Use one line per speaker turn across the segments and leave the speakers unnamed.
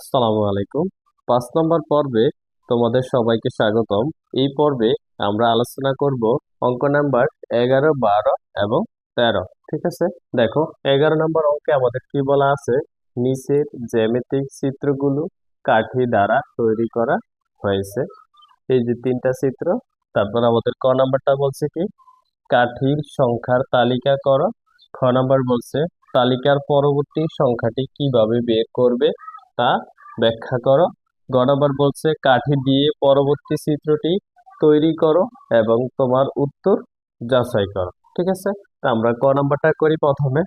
আসসালামু আলাইকুম পাঁচ নম্বর পর্বে তোমাদের সবাইকে স্বাগতম এই পর্বে আমরা আলোচনা করব অঙ্ক নাম্বার এগারো বারো এবং তেরো ঠিক আছে দেখো এগারো নম্বর অঙ্কে আমাদের কি বলা আছে নিচের জ্যামিতিক চিত্রগুলো কাঠি দ্বারা তৈরি করা হয়েছে এই যে তিনটা চিত্র তারপর আমাদের ক নাম্বারটা বলছে কি কাঠির সংখ্যার তালিকা করো খ নাম্বার বলছে তালিকার পরবর্তী সংখ্যাটি কিভাবে বের করবে তা ব্যাখ্যা করো গ নম্বর বলছে কাঠি দিয়ে পরবর্তী চিত্রটি তৈরি করো এবং তোমার উত্তর যাচাই করো ঠিক আছে তা আমরা ক নম্বরটা করি প্রথমে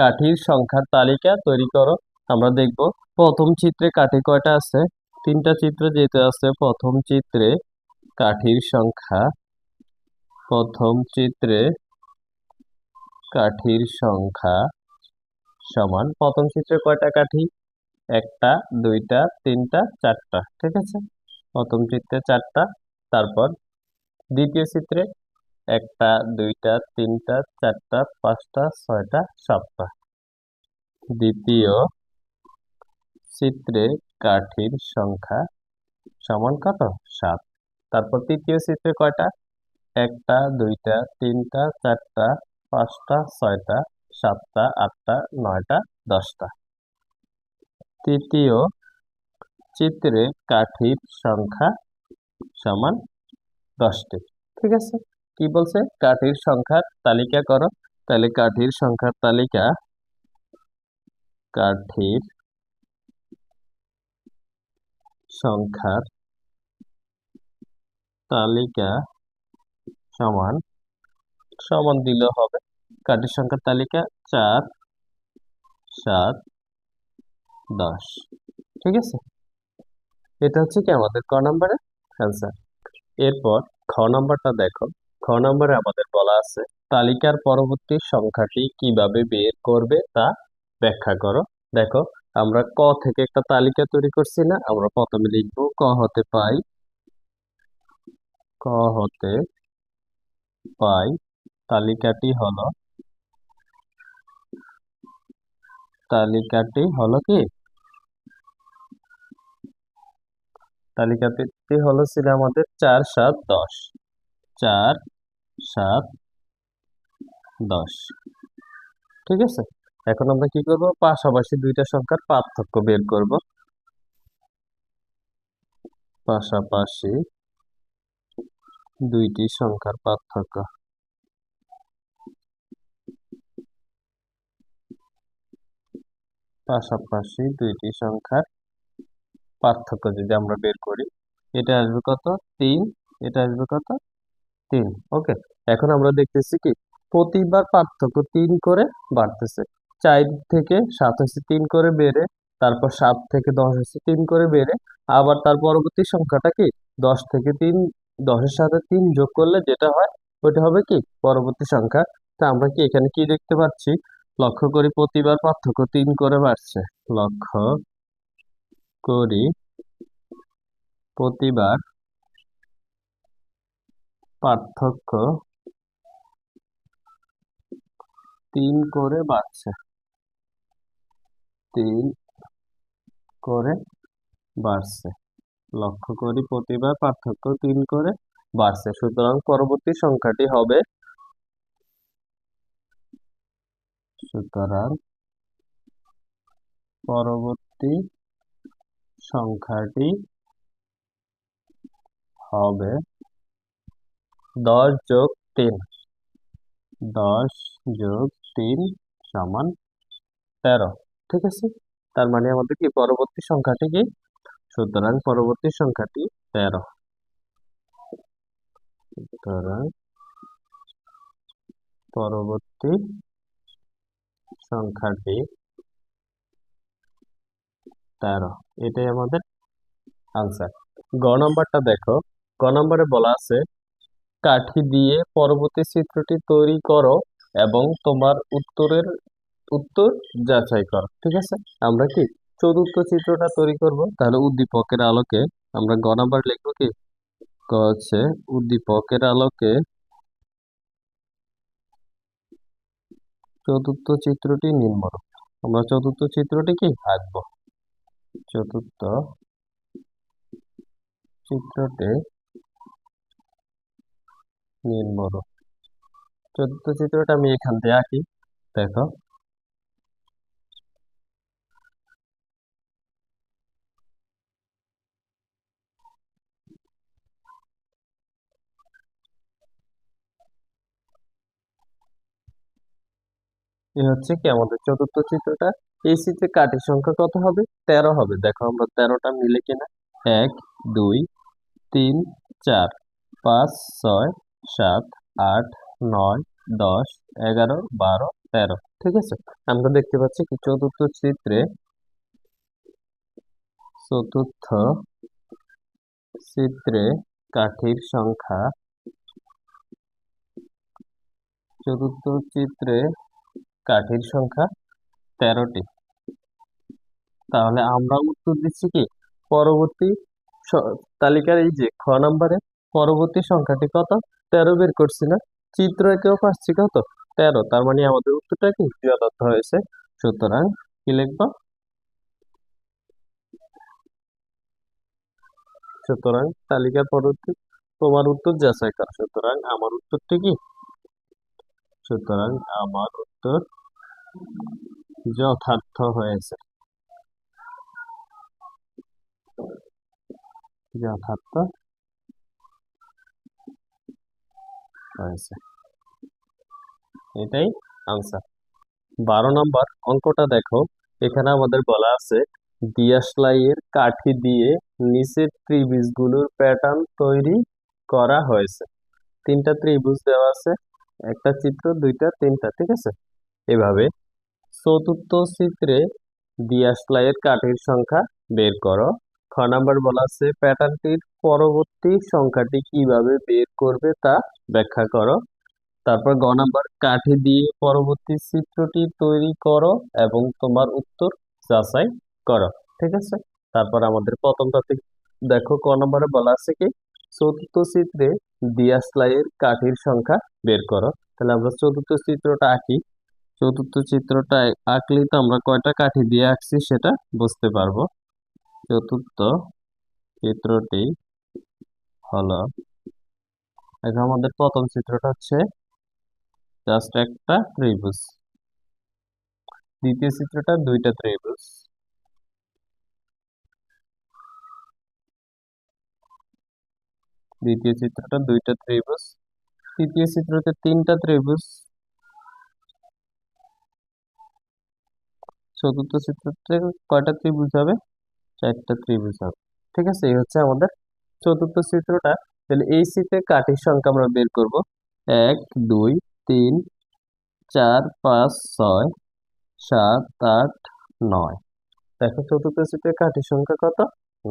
কাঠির সংখ্যার তালিকা তৈরি করো আমরা দেখব প্রথম চিত্রে কাঠি কয়টা আছে তিনটা চিত্র যেতে আছে প্রথম চিত্রে কাঠির সংখ্যা প্রথম চিত্রে কাঠির সংখ্যা সমান প্রথম চিত্রে কয়টা কাঠি একটা দুইটা তিনটা চারটা ঠিক আছে প্রথম চিত্রে চারটা তারপর দ্বিতীয় চিত্রে একটা দুইটা তিনটা চারটা পাঁচটা ছয়টা সাতটা দ্বিতীয় চিত্রে কাঠির সংখ্যা সমান কত সাত তারপর তৃতীয় চিত্রে কয়টা একটা দুইটা তিনটা চারটা পাঁচটা ছয়টা সাতটা আটটা নয়টা দশটা তৃতীয় চিত্রে কাঠির সংখ্যা সমান দশটি ঠিক আছে কি বলছে কাঠির সংখ্যার তালিকা করো তাহলে কাঠির সংখ্যার তালিকা কাঠির সংখ্যার তালিকা সমান সমান দিলে হবে কাঠির সংখ্যার তালিকা চার সাত দশ ঠিক আছে এটা হচ্ছে কি আমাদের ক নম্বরের অ্যান্সার এরপর খ নম্বরটা দেখো খ নম্বরে আমাদের বলা আছে তালিকার পরবর্তী সংখ্যাটি কিভাবে বের করবে তা ব্যাখ্যা করো দেখো আমরা ক থেকে একটা তালিকা তৈরি করছি না আমরা প্রথমে লিখব ক হতে পাই ক হতে পাই তালিকাটি হলো তালিকাটি হলো কি তালিকাটি হলো ছিল আমাদের চার সাত দশ চার সাত দশ ঠিক আছে এখন আমরা কি করব পাশাপাশি দুইটা সংখ্যার পার্থক্য বের করব পাশাপাশি দুইটি সংখ্যার পার্থক্য পাশাপাশি দুইটি সংখ্যার পার্থক্য যদি আমরা বের করি এটা আসবে কত তিন এটা আসবে কত তিন ওকে এখন আমরা দেখতেছি কি প্রতিবার পার্থক্য তিন করে বাড়তেছে চার থেকে সাত হচ্ছে তিন করে বেড়ে তারপর সাত থেকে দশ হচ্ছে তিন করে বেড়ে আবার তার পরবর্তী সংখ্যাটা কি দশ থেকে তিন দশের সাথে তিন যোগ করলে যেটা হয় ওইটা হবে কি পরবর্তী সংখ্যা তা আমরা কি এখানে কি দেখতে পাচ্ছি লক্ষ্য করি প্রতিবার পার্থক্য তিন করে বাড়ছে লক্ষ্য করি প্রতিবার পার্থক্য তিন করে বাড়ছে তিন করে বাড়ছে লক্ষ্য করি প্রতিবার পার্থক্য তিন করে বাড়ছে সুতরাং পরবর্তী সংখ্যাটি হবে সুতরাং পরবর্তী সংখ্যাটি হবে দশ যোগ তিন দশ যোগ তিন সমান তেরো ঠিক আছে তার মানে আমাদের কি পরবর্তী সংখ্যাটি কি সুতরাং পরবর্তী সংখ্যাটি তেরো সুতরাং পরবর্তী সংখ্যাটি তেরো এটাই আমাদের আনসার গ নম্বরটা দেখো গ নম্বরে বলা আছে কাঠি দিয়ে পরবর্তী চিত্রটি তৈরি করো এবং তোমার উত্তরের উত্তর যাচাই করো ঠিক আছে আমরা কি চতুর্থ চিত্রটা তৈরি করব তাহলে উদ্দীপকের আলোকে আমরা গ নাম্বার লিখবো কি ক হচ্ছে উদ্দীপকের আলোকে চতুর্থ চিত্রটি নিম্নরূপ আমরা চতুর্থ চিত্রটি কি আঁকবো চতুর্থ চিত্রটি নিম্নরূপ চতুর্থ চিত্রটা আমি এখান থেকে আঁকি দেখো এ হচ্ছে কি আমাদের চতুর্থ চিত্রটা এই চিত্রে কাঠের সংখ্যা কত হবে তেরো হবে দেখো আমরা তেরোটা মিলে কিনা এক দুই তিন চার পাঁচ ছয় সাত আট নয় দশ এগারো বারো তেরো ঠিক আছে আমরা দেখতে পাচ্ছি কি চতুর্থ চিত্রে চতুর্থ চিত্রে কাঠির সংখ্যা চতুর্থ চিত্রে কাঠের সংখ্যা তেরোটি তাহলে আমরা উত্তর দিচ্ছি কি পরবর্তী তালিকার এই যে খ নাম্বারে পরবর্তী সংখ্যাটি কত তেরো বের করছি না চিত্র একেও পাচ্ছি কত তেরো তার মানে আমাদের উত্তরটা কি যথার্থ হয়েছে সুতরাং কি লিখব সুতরাং তালিকার পরবর্তী তোমার উত্তর যাচাই কর সুতরাং আমার উত্তরটি কি সুতরাং আমার উত্তর যথার্থ হয়েছে যথার্থ হয়েছে এটাই আনসার বারো নম্বর অঙ্কটা দেখো এখানে আমাদের বলা আছে দিয়াশলাইয়ের কাঠি দিয়ে নিচের ত্রিভুজগুলোর প্যাটার্ন তৈরি করা হয়েছে তিনটা ত্রিভুজ দেওয়া আছে একটা চিত্র দুইটা তিনটা ঠিক আছে এভাবে চতুর্থ চিত্রে দিয়া সেলাইয়ের কাঠের সংখ্যা বের করো খ নাম্বার বলা আছে প্যাটার্নটির পরবর্তী সংখ্যাটি কিভাবে বের করবে তা ব্যাখ্যা করো তারপর গ নাম্বার কাঠি দিয়ে পরবর্তী চিত্রটি তৈরি করো এবং তোমার উত্তর যাচাই করো ঠিক আছে তারপর আমাদের প্রথমটাতে দেখো ক নাম্বারে বলা আছে কি চতুর্থ চিত্রে দিয়া সেলাইয়ের কাঠির সংখ্যা বের করো তাহলে আমরা চতুর্থ চিত্রটা আঁকি চতুর্থ চিত্রটা আঁকলে তো আমরা কয়টা কাঠি দিয়ে আঁকছি সেটা বুঝতে পারবো চতুর্থ চিত্রটি হলো এখন আমাদের প্রথম চিত্রটা হচ্ছে জাস্ট একটা ত্রিভুজ দ্বিতীয় চিত্রটা দুইটা ত্রিভুজ দ্বিতীয় চিত্রটা দুইটা ত্রিভুজ তৃতীয় চিত্রতে তিনটা ত্রিভুজ চতুর্থ চিত্রতে কয়টা ত্রিভুজ হবে চারটা ত্রিভুজ হবে ঠিক আছে এই হচ্ছে আমাদের চতুর্থ চিত্রটা তাহলে এই চিত্রে কাঠের সংখ্যা আমরা বের করব এক দুই তিন চার পাঁচ ছয় সাত আট নয় দেখো চতুর্থ চিত্রে কাঠের সংখ্যা কত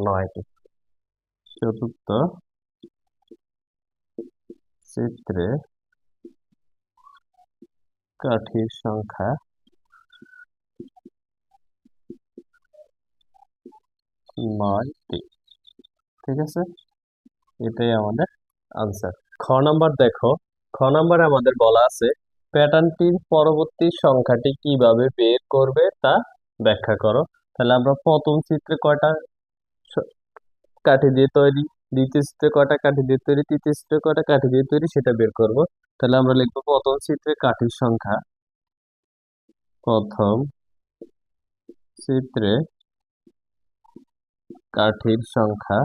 নয়টি চতুর্থ চিত্রে কাঠির সংখ্যা ঠিক আছে এটাই আমাদের আনসার খ নাম্বার দেখো খ নম্বর আমাদের বলা আছে প্যাটার্নটির পরবর্তী সংখ্যাটি কিভাবে বের করবে তা ব্যাখ্যা করো তাহলে আমরা প্রথম চিত্রে কয়টা কাঠি দিয়ে তৈরি দ্বিতীয় চিত্রে কটা কাঠি দিয়ে তৈরি তৃতীয় চিত্রে কটা কাঠি দিয়ে তৈরি সেটা বের করব তাহলে আমরা লিখবো প্রথম চিত্রে কাঠির সংখ্যা প্রথম চিত্রে কাঠির সংখ্যা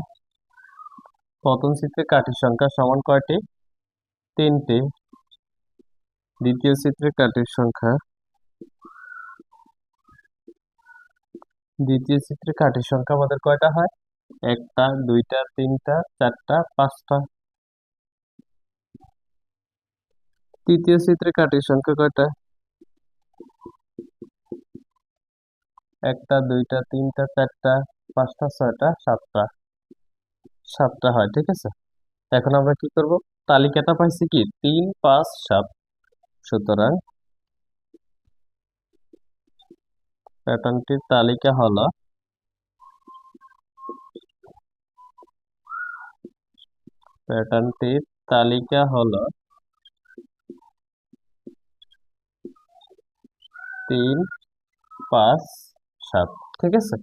প্রথম চিত্রে কাঠির সংখ্যা সমান কয়টি তিনটি দ্বিতীয় চিত্রে কাঠির সংখ্যা দ্বিতীয় চিত্রে কাঠির সংখ্যা আমাদের কয়টা হয় একটা দুইটা তিনটা চারটা পাঁচটা তৃতীয় চিত্রে কাটির সংখ্যা কয়টা একটা দুইটা তিনটা চারটা পাঁচটা ছয়টা সাতটা সাতটা হয় ঠিক আছে এখন আমরা কি করব তালিকাটা পাইছি কি তিন পাঁচ সাত সুতরাং প্যাটার্নটির তালিকা হলো প্যাটার্নটির তালিকা হল তিন পাঁচ সাত ঠিক আছে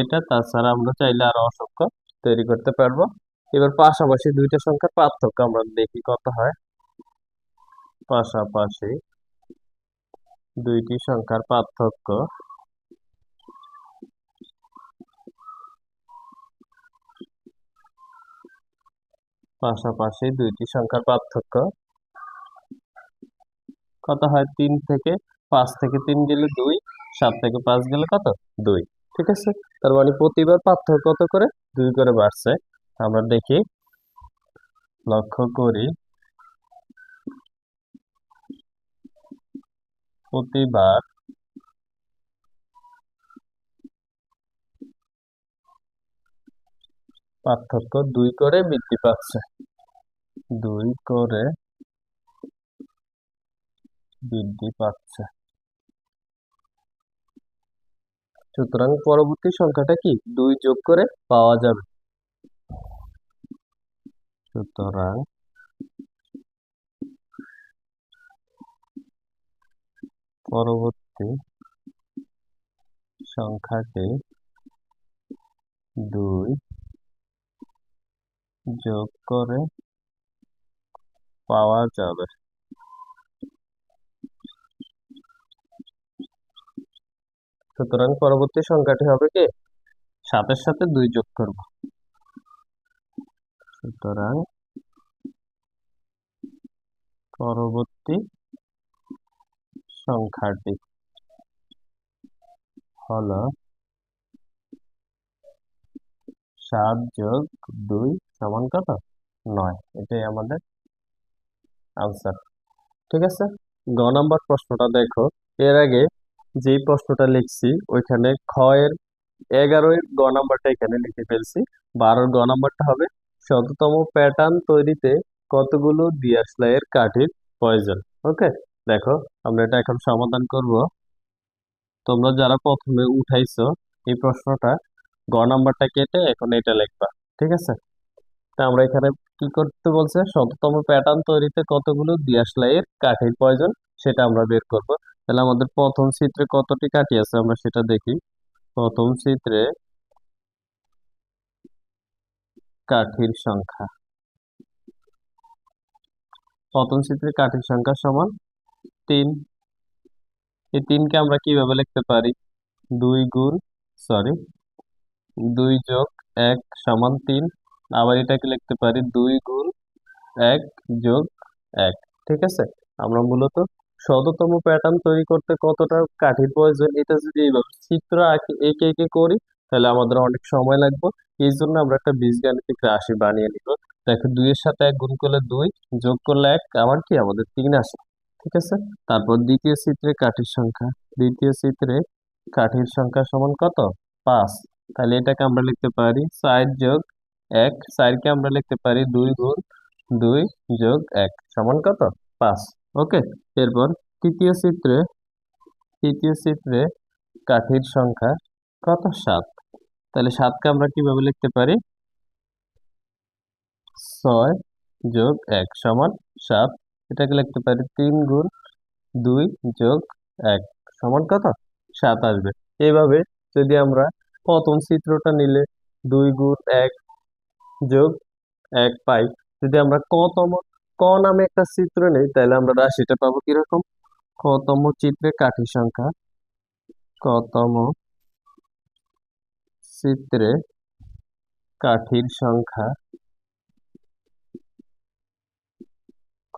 এটা তাছাড়া আমরা চাইলে আরো অসংখ্য তৈরি করতে পারবো এবার পাশাপাশি দুইটা সংখ্যার পার্থক্য আমরা দেখি কত হয় পাশাপাশি দুইটি সংখ্যার পার্থক্য পাশাপাশি দুইটি সংখ্যার পার্থক্য কত হয় তিন থেকে পাঁচ থেকে তিন গেলে দুই সাত থেকে পাঁচ গেলে কত দুই ঠিক আছে তার মানে প্রতিবার পার্থক্য কত করে দুই করে বাড়ছে আমরা দেখি লক্ষ্য করি প্রতিবার পার্থক্য দুই করে বৃদ্ধি পাচ্ছে দুই করে বৃদ্ধি পাচ্ছে সুতরাং পরবর্তী সংখ্যাটা কি দুই যোগ করে পাওয়া যাবে সুতরাং পরবর্তী সংখ্যাটি দুই যোগ করে পাওয়া যাবে সুতরাং পরবর্তী সংখ্যাটি হবে কি সাতের সাথে দুই যোগ করব সুতরাং পরবর্তী সংখ্যাটি হল সাত যোগ দুই সমান কত নয় এটাই আমাদের আনসার ঠিক আছে গ নম্বর প্রশ্নটা দেখো এর আগে যে প্রশ্নটা লিখছি ওইখানে ক্ষয়ের এগারোই গ নাম্বারটা এখানে লিখে ফেলছি বারোর গ নাম্বারটা হবে শততম প্যাটার্ন তৈরিতে কতগুলো সেলাইয়ের কাঠির প্রয়োজন ওকে দেখো আমরা এটা এখন সমাধান করব তোমরা যারা প্রথমে উঠাইছো এই প্রশ্নটা গ নাম্বারটা কেটে এখন এটা লিখবা ঠিক আছে আমরা এখানে কি করতে বলছে শততম প্যাটার্ন তৈরিতে কতগুলো সেলাইয়ের কাঠির প্রয়োজন সেটা আমরা বের করব তাহলে আমাদের প্রথম চিত্রে কতটি কাঠি আছে আমরা সেটা দেখি প্রথম চিত্রে কাঠির সংখ্যা প্রথম চিত্রে কাঠির সংখ্যা সমান তিন এই তিনকে আমরা কিভাবে লিখতে পারি দুই গুণ সরি দুই যোগ এক সমান তিন আবার এটাকে লিখতে পারি দুই গুণ এক যোগ এক ঠিক আছে আমরা মূলত শততম প্যাটার্ন তৈরি করতে কতটা কাঠির প্রয়োজন এটা যদি এইভাবে চিত্র একে একে করি তাহলে আমাদের অনেক সময় লাগবে এই জন্য আমরা একটা বীজগাণিতিক রাশি বানিয়ে নিব দেখো দুইয়ের সাথে এক গুণ করলে দুই যোগ করলে এক আবার কি আমাদের তিন আসে ঠিক আছে তারপর দ্বিতীয় চিত্রে কাঠির সংখ্যা দ্বিতীয় চিত্রে কাঠির সংখ্যা সমান কত পাঁচ তাহলে এটাকে আমরা লিখতে পারি চার যোগ এক চারকে আমরা লিখতে পারি দুই গুণ দুই যোগ এক সমান কত পাঁচ ওকে এরপর তৃতীয় চিত্রে তৃতীয় চিত্রে কাঠির সংখ্যা কত সাত তাহলে সাতকে আমরা কিভাবে লিখতে পারি ছয় যোগ এক সমান সাত এটাকে লিখতে পারি তিন গুণ দুই যোগ এক সমান কত সাত আসবে এইভাবে যদি আমরা প্রথম চিত্রটা নিলে দুই গুণ এক যোগ এক পাই যদি আমরা কতম ক নামে একটা চিত্র নেই তাহলে আমরা রাশিটা পাবো কিরকম কতম চিত্রে কাঠি সংখ্যা কতম চিত্রে কাঠির সংখ্যা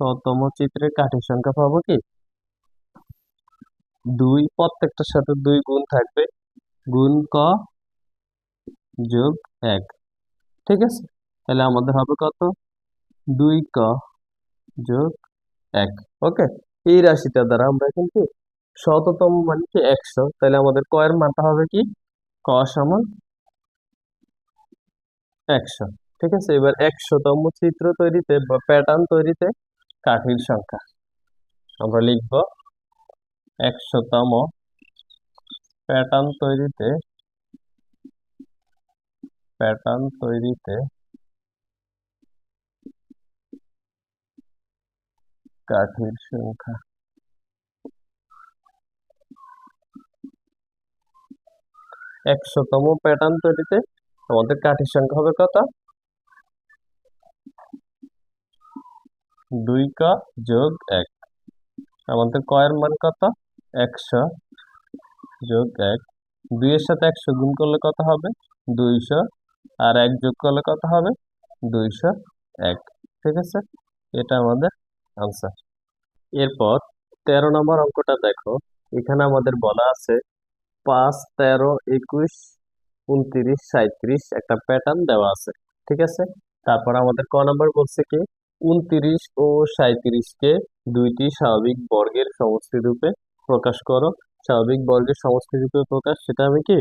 কতম চিত্রে কাঠির সংখ্যা পাবো কি দুই প্রত্যেকটার সাথে দুই গুণ থাকবে গুণ ক যোগ এক ঠিক আছে তাহলে আমাদের হবে কত দুই ক যোগ এক ওকে এই রাশিটা দ্বারা আমরা এখন কি শততম মানে কি একশো তাহলে আমাদের কয়ের মানটা হবে কি ক সমান একশো ঠিক আছে এবার একশোতম চিত্র তৈরিতে বা প্যাটার্ন তৈরিতে কাঠির সংখ্যা আমরা লিখব একশোতম প্যাটার্ন তৈরিতে প্যাটার্ন তৈরিতে কাঠির সংখ্যা একশোতম প্যাটার্ন তৈরিতে আমাদের কাঠির সংখ্যা হবে কত দুই ক যোগ এক আমাদের কয়ের মান কত একশো যোগ এক দুইয়ের সাথে একশো গুণ করলে কত হবে দুইশো আর এক যোগ করলে কত হবে দুইশো এক ঠিক আছে এটা আমাদের আনসার এরপর তেরো নম্বর অঙ্কটা দেখো এখানে আমাদের বলা আছে পাঁচ তেরো একুশ উনত্রিশ সাঁত্রিশ একটা প্যাটার্ন দেওয়া আছে ঠিক আছে তারপর আমাদের ক নম্বর বলছে কি উনত্রিশ ও সাঁত্রিশকে দুইটি স্বাভাবিক বর্গের সমষ্টি রূপে প্রকাশ করো স্বাভাবিক বর্গের সমষ্টি রূপে প্রকাশ সেটা আমি কি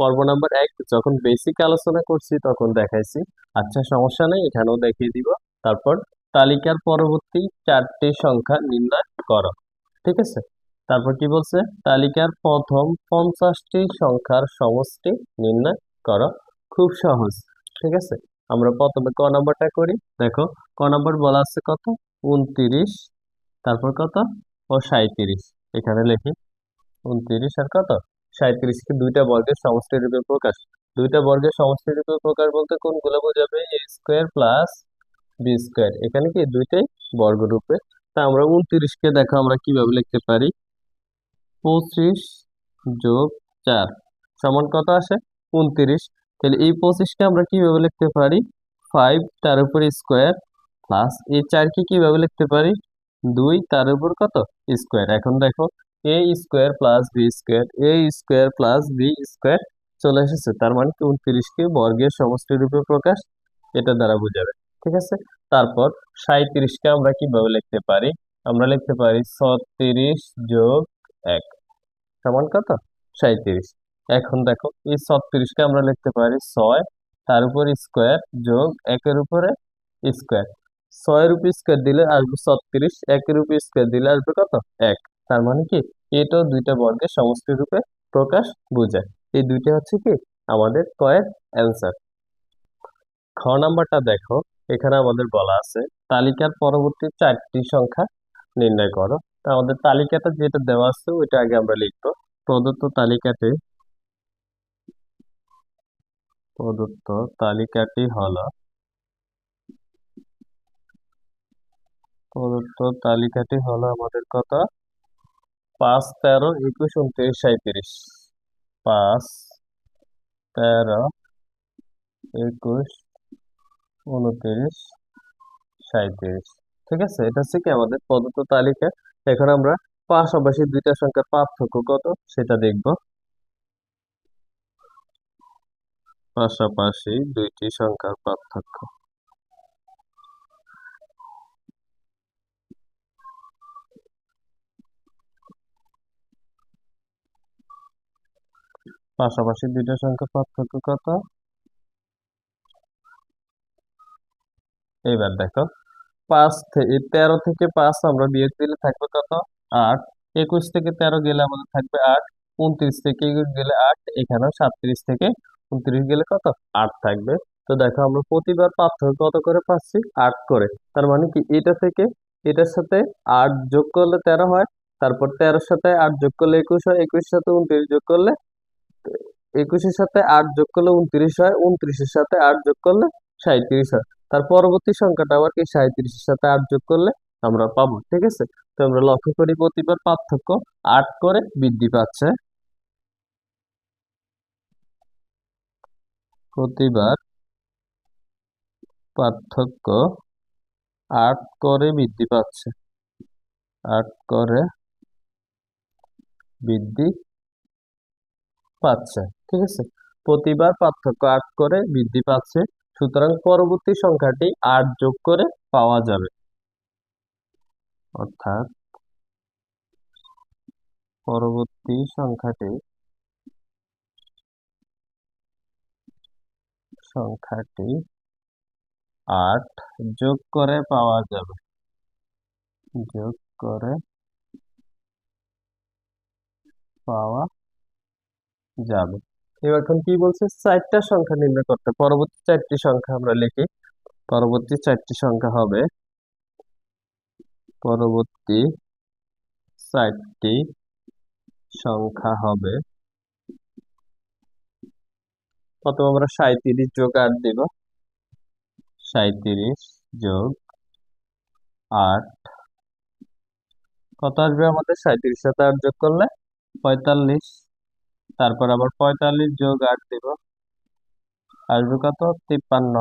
পর্ব নাম্বার এক যখন বেসিক আলোচনা করছি তখন দেখাইছি আচ্ছা সমস্যা নেই এখানেও দেখিয়ে দিব তারপর তালিকার পরবর্তী চারটি সংখ্যা নির্ণয় কর ঠিক আছে তারপর কি বলছে তালিকার প্রথম পঞ্চাশটি সংখ্যার সমষ্টি নির্ণয় কর খুব সহজ ঠিক আছে আমরা প্রথমে ক নম্বরটা করি দেখো ক নম্বর বলা আছে কত উনতিরিশ তারপর কত ও সাঁত্রিশ এখানে লিখি উনতিরিশ আর কত সাঁত্রিশকে দুইটা বর্গের সমষ্টি রূপে প্রকাশ দুইটা বর্গের সমষ্টি রূপে প্রকাশ বলতে কোনগুলো বোঝাবে A square plus B square এখানে কি দুইটাই বর্গ রূপে তা আমরা উনত্রিশকে দেখো আমরা কিভাবে লিখতে পারি পঁচিশ যোগ চার সমান কত আসে উনত্রিশ তাহলে এই পঁচিশকে আমরা কিভাবে লিখতে পারি ফাইভ তার উপর স্কোয়ার প্লাস এই চারকে কিভাবে লিখতে পারি দুই তার উপর কত স্কোয়ার এখন দেখো A square plus B square A square plus B square চলে এসেছে তার মানে কি উনত্রিশকে বর্গের সমষ্টি রূপে প্রকাশ এটা দ্বারা বোঝাবে ঠিক আছে তারপর সাঁত্রিশকে আমরা কিভাবে লিখতে পারি আমরা লিখতে পারি ছত্রিশ যোগ এক সমান কত সাঁত্রিশ এখন দেখো এই ছত্রিশকে আমরা লিখতে পারি ছয় তার উপর স্কোয়ার যোগ একের উপরে স্কোয়ার ছয় রুপি স্কোয়ার দিলে আসবে ছত্রিশ একের রুপি স্কোয়ার দিলে আসবে কত এক তার মানে কি এটাও দুইটা বর্গের সমষ্টি রূপে প্রকাশ বোঝায় এই দুইটা হচ্ছে কি আমাদের কয়ের অ্যান্সার খ নাম্বারটা দেখো এখানে আমাদের বলা আছে তালিকার পরবর্তী চারটি সংখ্যা নির্ণয় করো তা আমাদের তালিকাটা যেটা দেওয়া আছে ওইটা আগে আমরা লিখব প্রদত্ত তালিকাটি প্রদত্ত তালিকাটি হলো প্রদত্ত তালিকাটি হলো আমাদের কথা পাঁচ তেরো একুশ উনত্রিশ সাঁত্রিশ পাঁচ তেরো একুশ উনত্রিশ সাঁত্রিশ ঠিক আছে এটা হচ্ছে কি আমাদের প্রদত্ত তালিকা এখন আমরা পাশাপাশি দুইটা সংখ্যার পার্থক্য কত সেটা দেখব পাশাপাশি দুইটি সংখ্যার পার্থক্য পাশাপাশি দুইটা সংখ্যার পার্থক্য কত এইবার দেখো পাঁচ থেকে তেরো থেকে পাঁচ আমরা বিয়োগ দিলে থাকবে কত আট একুশ থেকে তেরো গেলে আমাদের থাকবে আট উনত্রিশ থেকে গেলে আট এখানে সাতত্রিশ থেকে উনত্রিশ গেলে কত আট থাকবে তো দেখো আমরা প্রতিবার পার্থক্য কত করে পাচ্ছি আট করে তার মানে কি এটা থেকে এটার সাথে আট যোগ করলে তেরো হয় তারপর তেরোর সাথে আট যোগ করলে একুশ হয় একুশ সাথে উনত্রিশ যোগ করলে একুশের সাথে আট যোগ করলে উনত্রিশ হয় উনত্রিশের সাথে আট যোগ করলে সাঁত্রিশ হয় তার পরবর্তী সংখ্যাটা আবার কি সাঁত্রিশের সাথে আট যোগ করলে আমরা পাবো ঠিক আছে তো আমরা লক্ষ্য করি প্রতিবার পার্থক্য আট করে বৃদ্ধি পাচ্ছে প্রতিবার পার্থক্য আট করে বৃদ্ধি পাচ্ছে আট করে বৃদ্ধি পাচ্ছে ঠিক আছে প্রতিবার পার্থক্য আট করে বৃদ্ধি পাচ্ছে সুতরাং পরবর্তী সংখ্যাটি আট যোগ করে পাওয়া যাবে অর্থাৎ পরবর্তী সংখ্যাটি সংখ্যাটি আট যোগ করে পাওয়া যাবে যোগ করে পাওয়া যাবে এখন কি বলছে চারটা সংখ্যা নির্ণয় করতে পরবর্তী চারটি সংখ্যা আমরা লিখি পরবর্তী চারটি সংখ্যা হবে পরবর্তী চারটি সংখ্যা হবে প্রথম আমরা সাঁত্রিশ যোগ আট দিব সাঁত্রিশ যোগ আট কত আসবে আমাদের সাঁত্রিশ সাথে আট যোগ করলে পঁয়তাল্লিশ তারপর আবার পঁয়তাল্লিশ যোগ আট দিব আসবে কত তিপ্পান্ন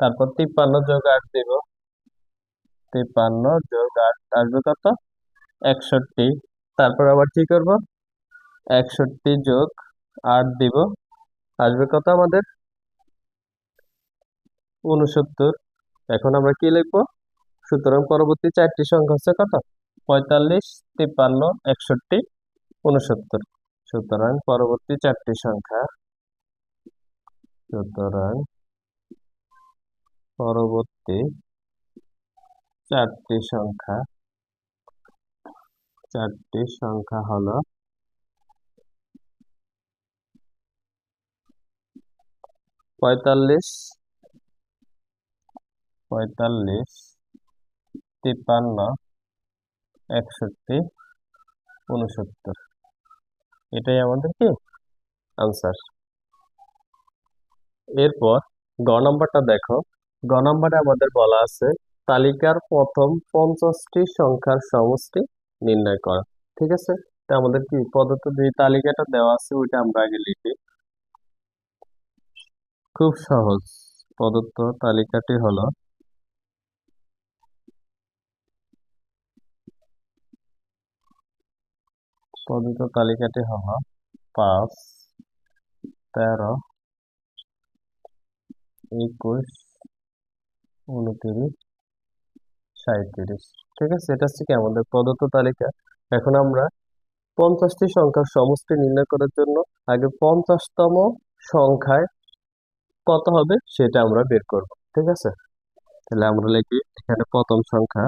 তারপর তিপ্পান্ন যোগ আট দিব তিপ্পান্ন যোগ আট আসবে কত একষট্টি তারপর আবার কি করব একষট্টি যোগ আট দিব আসবে কত আমাদের উনসত্তর এখন আমরা কি লিখবো সুতরাং পরবর্তী চারটি সংখ্যা হচ্ছে কত পঁয়তাল্লিশ তিপ্পান্ন একষট্টি উনসত্তর সুতরাং পরবর্তী চারটি সংখ্যা সুতরাং পরবর্তী চারটি সংখ্যা চারটি সংখ্যা হল পঁয়তাল্লিশ পঁয়তাল্লিশ তিপ্পান্ন একষট্টি উনসত্তর এটাই আমাদের কি আনসার এরপর গ নম্বরটা দেখো গ নম্বরে আমাদের বলা আছে তালিকার প্রথম পঞ্চাশটি সংখ্যার সমষ্টি নির্ণয় করা ঠিক আছে তা আমাদের কি পদত যে তালিকাটা দেওয়া আছে ওইটা আমরা আগে লিখি খুব সহজ প্রদত্ত তালিকাটি হলো প্রদত্ত তালিকাটি হল পাঁচ তেরো একুশ উনত্রিশ সাঁত্রিশ ঠিক আছে এটা হচ্ছে কি আমাদের প্রদত্ত তালিকা এখন আমরা পঞ্চাশটি সংখ্যার সমষ্টি নির্ণয় করার জন্য আগে পঞ্চাশতম সংখ্যায় কত হবে সেটা আমরা বের করব ঠিক আছে তাহলে আমরা লিখি এখানে প্রথম সংখ্যা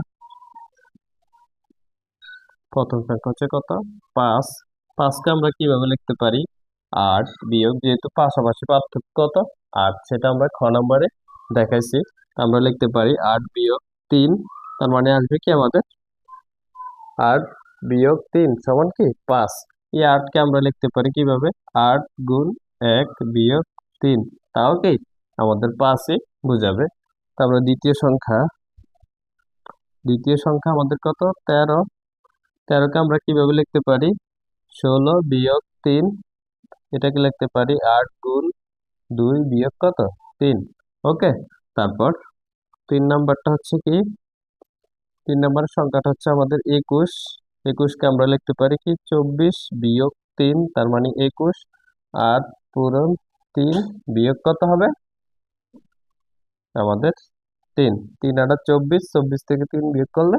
প্রথম সংখ্যা হচ্ছে কত পাঁচ পাঁচকে আমরা কিভাবে লিখতে পারি আট বিয়োগ যেহেতু পাশাপাশি পার্থক্য কত আট সেটা আমরা খ নম্বরে দেখাইছি আমরা লিখতে পারি আট বিয়োগ তিন তার মানে আসবে কি আমাদের আট বিয়োগ তিন সমান কি পাঁচ এই আটকে আমরা লিখতে পারি কিভাবে আট গুণ এক বিয়োগ তিন তাও কি আমাদের পাঁচই বুঝাবে তারপরে দ্বিতীয় সংখ্যা দ্বিতীয় সংখ্যা আমাদের কত তেরো তেরোকে আমরা কিভাবে লিখতে পারি ষোলো বিয়োগ তিন এটাকে লিখতে পারি আট গুণ দুই বিয়োগ কত তিন ওকে তারপর তিন নাম্বারটা হচ্ছে কি তিন নাম্বার সংখ্যাটা হচ্ছে আমাদের একুশ একুশকে আমরা লিখতে পারি কি চব্বিশ বিয়োগ তিন তার মানে একুশ আর পূরণ তিন বিয়োগ কত হবে আমাদের তিন তিন আটা চব্বিশ চব্বিশ থেকে তিন বিয়োগ করলে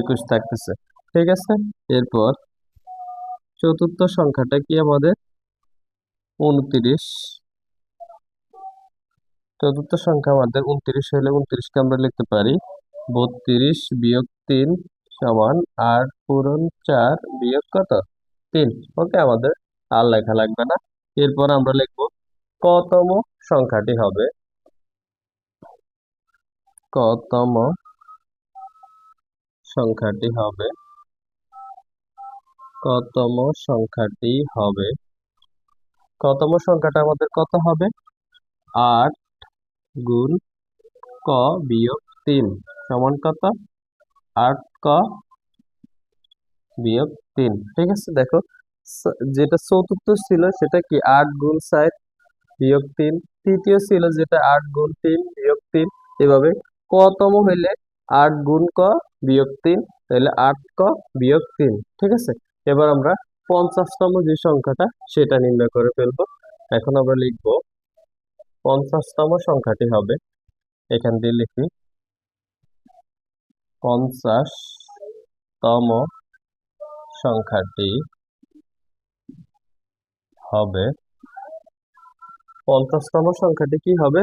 একুশ থাকতেছে ঠিক আছে এরপর চতুর্থ সংখ্যাটা কি আমাদের উনত্রিশ চতুর্থ সংখ্যা আমাদের উনত্রিশ হলে উনত্রিশকে আমরা লিখতে পারি বত্রিশ বিয়োগ তিন সমান আট পূরণ চার বিয়োগ কত তিন ওকে আমাদের আর লেখা লাগবে না এরপর আমরা লিখব কতম সংখ্যাটি হবে কতম সংখ্যাটি হবে কতম সংখ্যাটি হবে কতম সংখ্যাটা আমাদের কত হবে আট গুণ ক বিয়োগ তিন সমান কত আট ক বিয়োগ তিন ঠিক আছে দেখো যেটা চতুর্থ ছিল সেটা কি আট গুণ সাইড বিয়োগ তিন তৃতীয় ছিল যেটা আট গুণ তিন বিয়োগ তিন এভাবে কতম হইলে আট গুণ ক বিয়োগ তিন তাহলে আট ক বিয়োগ তিন ঠিক আছে এবার আমরা পঞ্চাশতম যে সংখ্যাটা সেটা নির্ণয় করে ফেলবো এখন আমরা লিখব পঞ্চাশতম সংখ্যাটি হবে এখান দিয়ে লিখি পঞ্চাশতম সংখ্যাটি হবে পঞ্চাশতম সংখ্যাটি কি হবে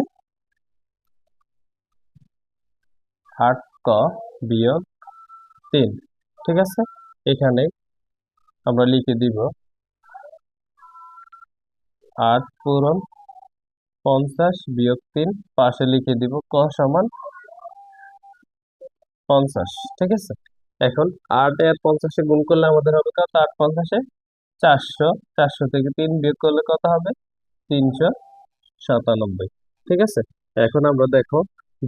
আট ক বিয়োগ তিন ঠিক আছে এখানে আমরা লিখে দিব আট পূরণ পঞ্চাশ বিয়োগ তিন পাশে লিখে দিব ক সমান পঞ্চাশ ঠিক আছে এখন আট আর পঞ্চাশে গুণ করলে আমাদের হবে কত আট পঞ্চাশে চারশো চারশো থেকে তিন বিয়োগ করলে কত হবে তিনশো সাতানব্বই ঠিক আছে এখন আমরা দেখো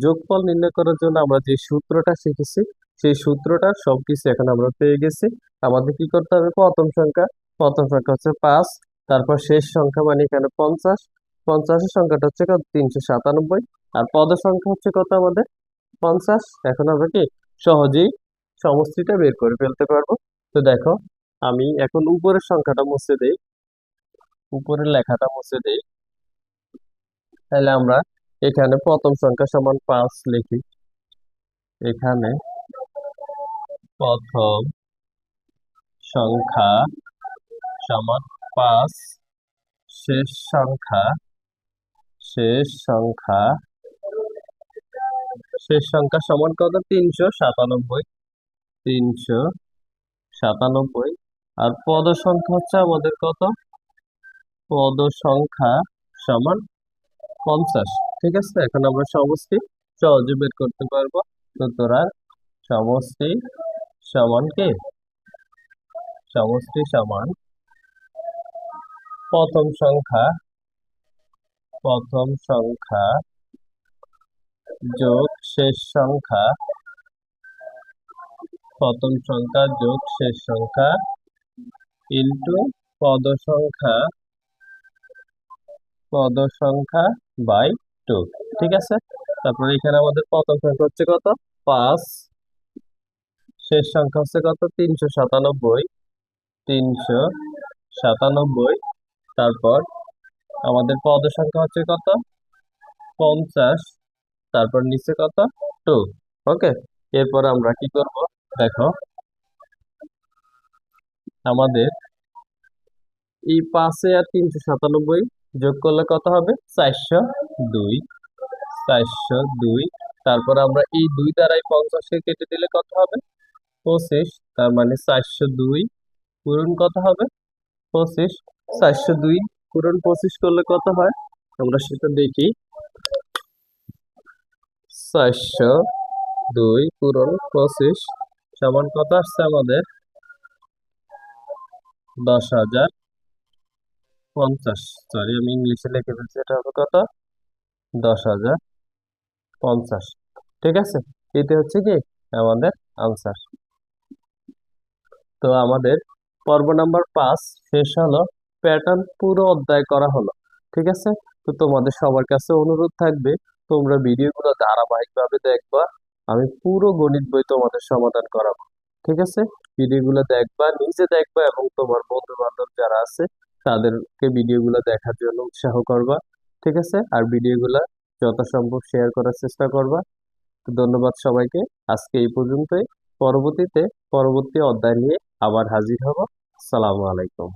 যোগফল নির্ণয় করার জন্য আমরা যে সূত্রটা শিখেছি সেই সূত্রটা সব কিছু এখন আমরা পেয়ে গেছি আমাদের কি করতে হবে প্রথম সংখ্যা প্রথম সংখ্যা হচ্ছে পাঁচ তারপর শেষ সংখ্যা মানে এখানে পঞ্চাশ পঞ্চাশের সংখ্যাটা হচ্ছে কত তিনশো সাতানব্বই আর পদ সংখ্যা হচ্ছে কত আমাদের পঞ্চাশ এখন আমরা কি সহজেই সমষ্টিটা বের করে ফেলতে পারবো তো দেখো আমি এখন উপরের সংখ্যাটা মুছে দেই উপরের লেখাটা মুছে দেই তাহলে আমরা এখানে প্রথম সংখ্যা সমান পাঁচ লিখি এখানে প্রথম সংখ্যা সমান পাঁচ শেষ সংখ্যা শেষ সংখ্যা শেষ সংখ্যা সমান কত তিনশো সাতানব্বই তিনশো সাতানব্বই আর পদ সংখ্যা হচ্ছে আমাদের কত পদ সংখ্যা সমান পঞ্চাশ ঠিক আছে এখন আমরা সমষ্টি সহজে বের করতে পারবো সুতরাং সমষ্টি সমানকে সমষ্টি সমান প্রথম সংখ্যা প্রথম সংখ্যা যোগ শেষ সংখ্যা প্রথম সংখ্যা যোগ শেষ সংখ্যা ইন্টু পদ সংখ্যা পদ সংখ্যা বাই টু ঠিক আছে তারপরে এখানে আমাদের প্রথম সংখ্যা হচ্ছে কত পাঁচ শেষ সংখ্যা হচ্ছে কত তিনশো সাতানব্বই তিনশো সাতানব্বই তারপর আমাদের পদ সংখ্যা হচ্ছে কত পঞ্চাশ তারপর নিচে কত টু ওকে এরপর আমরা কি করব দেখো আমাদের এই পাঁচে আর তিনশো সাতানব্বই যোগ করলে কত হবে চারশো দুই চারশো দুই তারপর আমরা এই দুই দ্বারাই পঞ্চাশকে কেটে দিলে কত হবে পঁচিশ তার মানে চারশো দুই পূরণ কত হবে পঁচিশ চারশো দুই পূরণ পঁচিশ করলে কত হয় আমরা সেটা দেখি চারশো দুই পূরণ পঁচিশ সমান কত আসছে আমাদের দশ হাজার পঞ্চাশ সরি আমি ইংলিশে লিখে দিচ্ছি এটা হবে কত দশ হাজার পঞ্চাশ ঠিক আছে এটা হচ্ছে কি আমাদের আনসার তো আমাদের পর্ব নাম্বার পাঁচ শেষ হলো প্যাটার্ন পুরো অধ্যায় করা হলো ঠিক আছে তো তোমাদের সবার কাছে অনুরোধ থাকবে তোমরা ভিডিওগুলো ধারাবাহিকভাবে দেখবা আমি পুরো গণিত বই তোমাদের সমাধান করাবো ঠিক আছে ভিডিওগুলো দেখবা নিজে দেখবা এবং তোমার বন্ধু বান্ধব যারা আছে তাদেরকে ভিডিওগুলো দেখার জন্য উৎসাহ করবা ঠিক আছে আর ভিডিওগুলো যথাসম্ভব শেয়ার করার চেষ্টা করবা ধন্যবাদ সবাইকে আজকে এই পর্যন্তই পরবর্তীতে পরবর্তী অধ্যায় নিয়ে আবার হাজির হব সালামু আলাইকুম